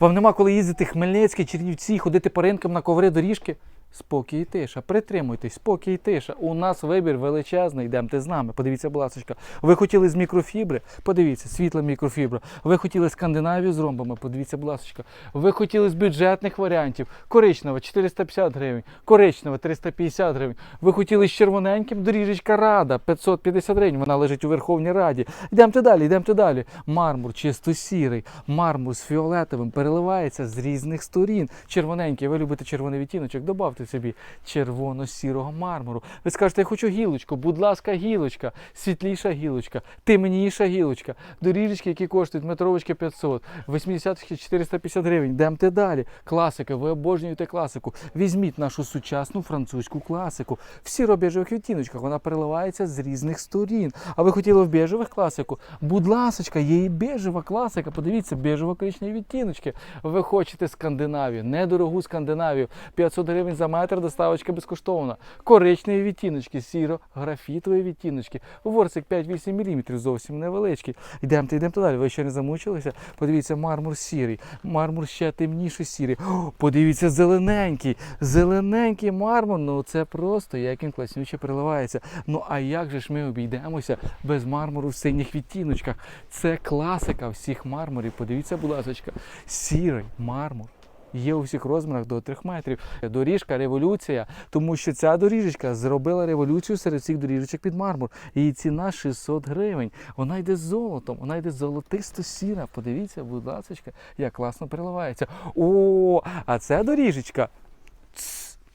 Вам нема коли їздити Хмельницький, Чернівці, ходити по ринкам на коври доріжки. Спокій і тиша, притримуйтесь, спокій і тиша. У нас вибір величезний, йдемте з нами. Подивіться, будь ласка. Ви хотіли з мікрофібри? Подивіться, світла мікрофібра. Ви хотіли Скандинавію з ромбами? Подивіться, будь ласка. Ви хотіли з бюджетних варіантів. Коричнева 450 гривень, коричнева 350 гривень. Ви хотіли з червоненьким доріжечка Рада 550 гривень. Вона лежить у Верховній Раді. Йдемте далі, йдемте далі. Мармур чисто сірий, мармур з фіолетовим переливається з різних сторін. Червоненький, ви любите червоний відтіночок, добавте собі червоно-сірого мармуру. Ви скажете, я хочу гілочку, будь ласка, гілочка, світліша гілочка, темніша гілочка, доріжечки, які коштують метровочки 500, 80 450 гривень. Йдемте далі. Класика, ви обожнюєте класику. Візьміть нашу сучасну французьку класику. В сіро-біжевих відтіночках вона переливається з різних сторін. А ви хотіли в біжевих класику? Будь ласочка, є і біжева класика. Подивіться, біжево-коричневі відтіночки. Ви хочете Скандинавію, недорогу Скандинавію. 500 гривень за метр, доставочка безкоштовна. Коричневі відтіночки, сіро-графітові відтіночки. Ворсик 5-8 мм, зовсім невеличкий. Йдемте, йдемте далі. Ви ще не замучилися? Подивіться, мармур сірий, мармур ще темніше сірий. О, подивіться, зелененький, зелененький мармур. Ну це просто як він класнюче переливається. Ну а як же ж ми обійдемося без мармуру в синіх відтіночках? Це класика всіх мармурів. Подивіться, будь ласка, сірий мармур. Є у всіх розмірах до 3 метрів. Доріжка революція, тому що ця доріжечка зробила революцію серед всіх доріжечок під мармур. Її ціна 600 гривень. Вона йде з золотом, вона йде золотисто сіра. Подивіться, будь ласка, як класно переливається. О, а ця доріжечка.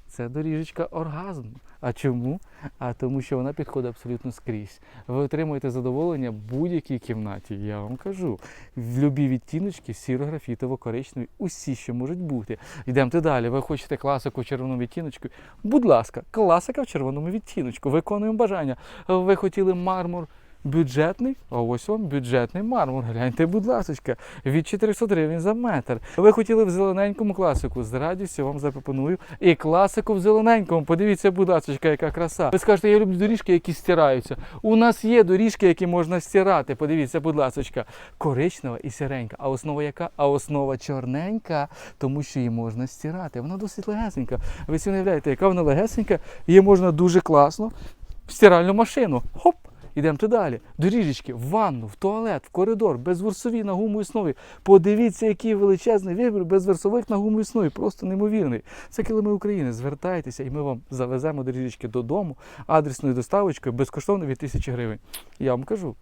Це доріжечка оргазм. А чому? А тому, що вона підходить абсолютно скрізь. Ви отримуєте задоволення в будь-якій кімнаті. Я вам кажу. В любі відтіночки, сіро-графітово, коричневі, усі, що можуть бути. Йдемте далі. Ви хочете класику в червоному відтіночку? Будь ласка, класика в червоному відтіночку. Виконуємо бажання. Ви хотіли мармур. Бюджетний, а ось вам бюджетний мармур. Гляньте, будь ласка, від 400 гривень за метр. Ви хотіли в зелененькому класику. З радістю вам запропоную і класику в зелененькому. Подивіться, будь ласка, яка краса. Ви скажете, я люблю доріжки, які стираються. У нас є доріжки, які можна стирати. Подивіться, будь ласка, коричнева і сіренька. А основа яка? А основа чорненька, тому що її можна стирати. Вона досить легесенька. Ви собі уявляєте, яка вона легесенька, її можна дуже класно в стиральну машину. Хоп! Ідемте далі. Доріжечки, в ванну, в туалет, в коридор, без версові на гумовій основі. Подивіться, який величезний вибір без версових на гумовій основі. Просто неймовірний. Це килими України. Звертайтеся, і ми вам завеземо доріжечки додому адресною доставочкою безкоштовно від тисячі гривень. Я вам кажу,